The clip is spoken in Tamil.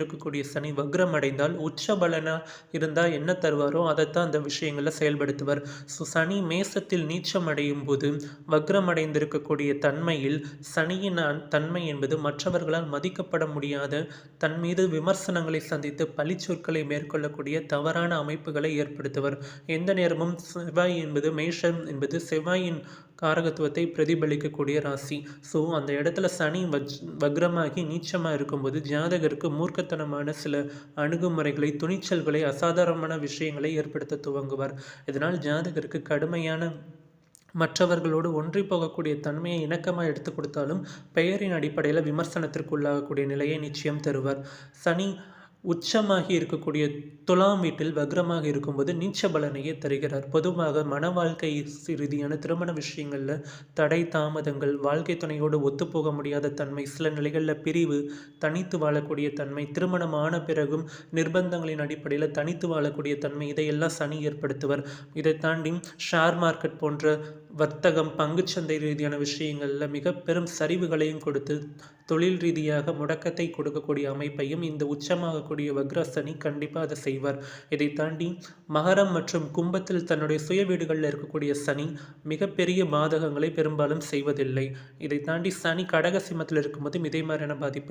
இருக்கக்கூடிய சனி வக்ரம் அடைந்தால் உச்ச இருந்தால் என்ன தருவாரோ அதைத்தான் அந்த விஷயங்களை செயல்படுத்துவார். ஸோ சனி மேசத்தில் நீச்சம் அடையும் போது வக்ரம் அடைந்திருக்கக்கூடிய தன்மையில் சனியின் தன்மை என்பது மற்றவர்களால் மதிக்கப்பட முடியாத தன் மீது விமர்சனங்களை சந்தித்து பழிச்சொற்களை மேற்கொள்ளக்கூடிய தவறான அமைப்புகளை ஏற்படுத்துவர். எந்த நேரமும் செவ்வாய் என்பது மேஷம் என்பது செவ்வாயின் காரகத்துவத்தை பிரதிபலிக்கக்கூடிய ராசி. ஸோ அந்த இடத்துல சனி வஜ் வக்ரமாகி நீச்சமாக இருக்கும்போது ஜாதகருக்கு மூர்க்கத்தனமான சில அணுகுமுறைகளை துணிச்சல்களை அசாதாரணமான விஷயங்களை ஏற்படுத்த துவங்குவார். இதனால் ஜாதகருக்கு கடுமையான மற்றவர்களோடு ஒன்றி போகக்கூடிய தன்மையை இணக்கமாக எடுத்து கொடுத்தாலும் பெயரின் அடிப்படையில் விமர்சனத்திற்கு உள்ளாகக்கூடிய நிலையை நிச்சயம் தருவார். சனி உச்சமாகி இருக்கக்கூடிய துலாம் வீட்டில் வக்ரமாக இருக்கும்போது நீச்ச பலனையே தருகிறார். பொதுவாக மன வாழ்க்கை ரீதியான திருமண விஷயங்களில் தடை தாமதங்கள் வாழ்க்கை துணையோடு ஒத்துப்போக முடியாத தன்மை சில நிலைகளில் பிரிவு தனித்து வாழக்கூடிய தன்மை திருமணம் ஆன பிறகும் நிர்பந்தங்களின் அடிப்படையில் தனித்து வாழக்கூடிய தன்மை இதையெல்லாம் சனி ஏற்படுத்துவர். இதை தாண்டி ஷேர் மார்க்கெட் போன்ற வர்த்தகம் பங்குச்சந்தை ரீதியான விஷயங்களில் மிக பெரும் சரிவுகளையும் கொடுத்து தொழில் ரீதியாக முடக்கத்தை கொடுக்கக்கூடிய அமைப்பையும் இந்த உச்சமாகக்கூடிய வக்ர சனி கண்டிப்பாக அதை செய்வார். இதை தாண்டி மகரம் மற்றும் கும்பத்தில் தன்னுடைய சுய வீடுகளில் இருக்கக்கூடிய சனி மிகப்பெரிய பாதகங்களை பெரும்பாலும் செய்வதில்லை. இதை தாண்டி சனி கடக சிம்மத்தில் இருக்கும்போது இதே மாதிரியான பாதிப்பை